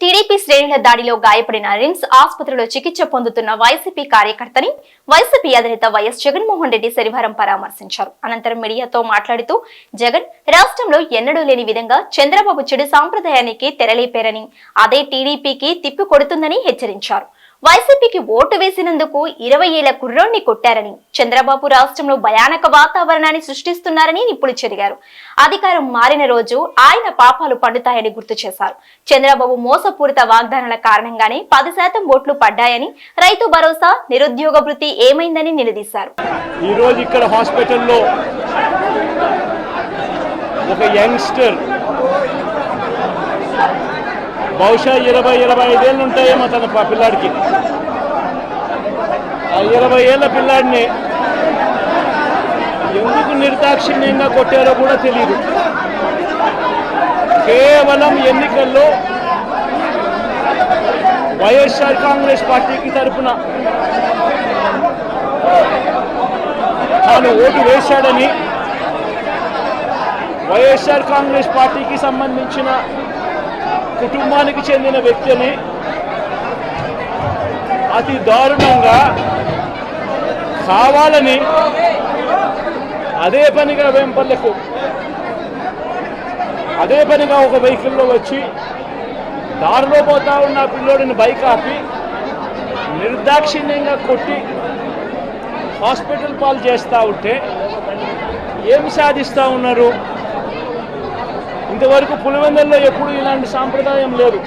TDP శ్రేణుల దాడిలో గాయపడిన రిమ్స్ ఆసుపత్రిలో చికిత్స పొందుతున్న వైసీపీ కార్యకర్తని వైసీపీ అధినేత వైఎస్ జగన్మోహన్ రెడ్డి శనివారం పరామర్శించారు. అనంతరం మీడియాతో మాట్లాడుతూ జగన్ రాష్ట్రంలో ఎన్నడూ లేని విధంగా చంద్రబాబు చెడు సాంప్రదాయానికి తెరలేపారని అదే టీడీపీకి తిప్పి కొడుతుందని హెచ్చరించారు. వైసీపీకి ఓటు వేసినందుకు ఇరవై ఏళ్ళ కుర్రోణ్ణి కొట్టారని చంద్రబాబు రాష్ట్రంలో భయానక వాతావరణాన్ని సృష్టిస్తున్నారని నిప్పులు చెరిగారు. అధికారం మారిన రోజు ఆయన పాపాలు పండుతాయని గుర్తు చేశారు. చంద్రబాబు మోసపూరిత వాగ్దానాల కారణంగానే పది శాతం ఓట్లు పడ్డాయని రైతు భరోసా నిరుద్యోగ వృత్తి ఏమైందని నిలదీశారు. ఈరోజు ఇక్కడ హాస్పిటల్లో ఒక యంగ్స్టర్ బహుశా ఇరవై ఇరవై ఐదేళ్ళు ఉంటాయేమో తన పిల్లాడికి. ఆ ఇరవై ఏళ్ళ పిల్లాడిని ఎందుకు నిర్దాక్షిణ్యంగా కొట్టారో కూడా తెలియదు కేవలం ఎన్నికల్లో వైఎస్ఆర్ కాంగ్రెస్ పార్టీకి తరపున తాను ఓటు వేశాడని వైఎస్ఆర్ కాంగ్రెస్ పార్టీకి సంబంధించిన కుటుంబానికి చెందిన వ్యక్తిని అతి దారుణంగా కావాలని అదే పనిగా వెంపర్లకు అదే పనిగా ఒక వెహికల్లో వచ్చి దారిలో పోతా ఉన్న పిల్లోడిని బైక్ ఆపి నిర్దాక్షిణ్యంగా కొట్టి హాస్పిటల్ పాలు చేస్తూ ఉంటే ఏం సాధిస్తూ ఉన్నారు? ఇంతవరకు పులివెందుల్లో ఎప్పుడు ఇలాంటి సాంప్రదాయం లేదు.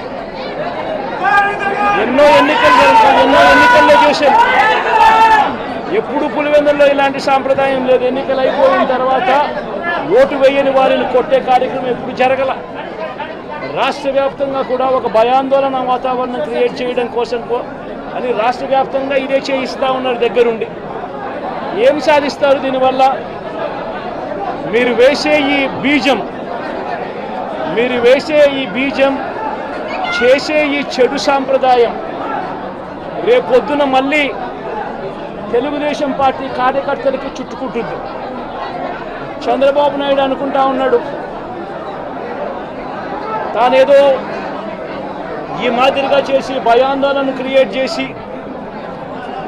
ఎన్నో ఎన్నికలు జరుగుతాయి ఎన్నో ఎన్నికల్లో చూసాం ఎప్పుడు పులివెందుల్లో ఇలాంటి సాంప్రదాయం లేదు. ఎన్నికలు అయిపోయిన తర్వాత ఓటు వేయని వారిని కొట్టే కార్యక్రమం ఎప్పుడు జరగల. రాష్ట్ర వ్యాప్తంగా కూడా ఒక భయాందోళన వాతావరణం క్రియేట్ చేయడం కోసం అని రాష్ట్ర వ్యాప్తంగా ఇదే చేయిస్తూ ఉన్నారు దగ్గరుండి. ఏం సాధిస్తారు దీనివల్ల? మీరు వేసే ఈ బీజం మీరు వేసే ఈ బీజం చేసే ఈ చెడు సాంప్రదాయం రేపొద్దున మళ్ళీ తెలుగుదేశం పార్టీ కార్యకర్తలకి చుట్టుకుంటుంది. చంద్రబాబు నాయుడు అనుకుంటా ఉన్నాడు. తానేదో ఈ మాదిరిగా చేసి భయాందోళన క్రియేట్ చేసి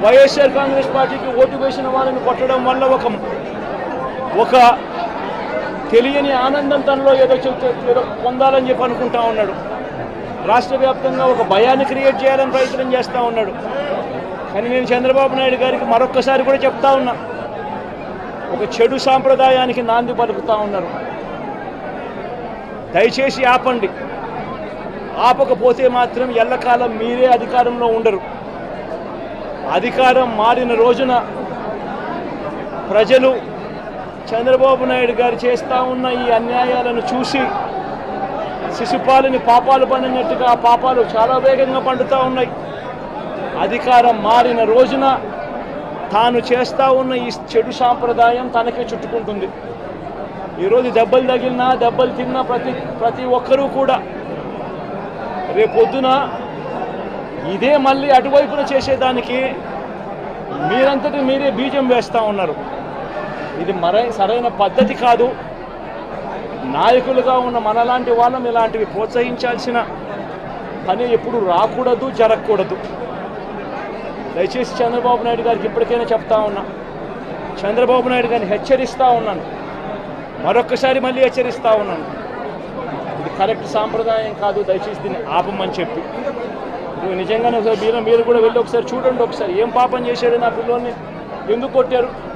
వైఎస్ఆర్ కాంగ్రెస్ పార్టీకి ఓటు వేసిన వాళ్ళని కొట్టడం వల్ల ఒక ఒక తెలియని ఆనందం తనలో ఏదో ఏదో పొందాలని చెప్పి అనుకుంటా ఉన్నాడు. రాష్ట్ర వ్యాప్తంగా ఒక భయాన్ని క్రియేట్ చేయాలని ప్రయత్నం చేస్తూ ఉన్నాడు. కానీ నేను చంద్రబాబు నాయుడు గారికి మరొక్కసారి కూడా చెప్తా ఉన్నా. ఒక చెడు సాంప్రదాయానికి నాంది పలుకుతా ఉన్నారు. దయచేసి ఆపండి. ఆపకపోతే మాత్రం ఎల్లకాలం మీరే అధికారంలో ఉండరు. అధికారం మారిన రోజున ప్రజలు చంద్రబాబు నాయుడు గారు చేస్తూ ఉన్న ఈ అన్యాయాలను చూసి శిశుపాలని పాపాలు పండినట్టుగా ఆ పాపాలు చాలా వేగంగా పండుతూ ఉన్నాయి. అధికారం మారిన రోజున తాను చేస్తూ ఉన్న ఈ చెడు సాంప్రదాయం తనకే చుట్టుకుంటుంది. ఈరోజు దెబ్బలు తగిలినా దెబ్బలు తిన్నా ప్రతి ప్రతి ఒక్కరూ కూడా రేపొద్దున ఇదే మళ్ళీ అటువైపున చేసేదానికి మీరంతటి మీరే బీజం వేస్తూ ఉన్నారు. ఇది మరై సరైన పద్ధతి కాదు. నాయకులుగా ఉన్న మనలాంటి వాళ్ళం ఇలాంటివి ప్రోత్సహించాల్సిన పని ఎప్పుడు రాకూడదు జరగకూడదు. దయచేసి చంద్రబాబు నాయుడు గారికి ఇప్పటికైనా చెప్తా ఉన్నా. చంద్రబాబు నాయుడు గారిని హెచ్చరిస్తూ ఉన్నాను. మరొక్కసారి మళ్ళీ హెచ్చరిస్తూ ఉన్నాను. ఇది కరెక్ట్ సాంప్రదాయం కాదు దయచేసి దీన్ని ఆపమని చెప్పి. నువ్వు నిజంగానే ఒకసారి మీరు మీరు కూడా వెళ్ళి ఒకసారి చూడండి ఒకసారి. ఏం పాపం చేశాడు నా పిల్లోని ఎందుకు కొట్టారు?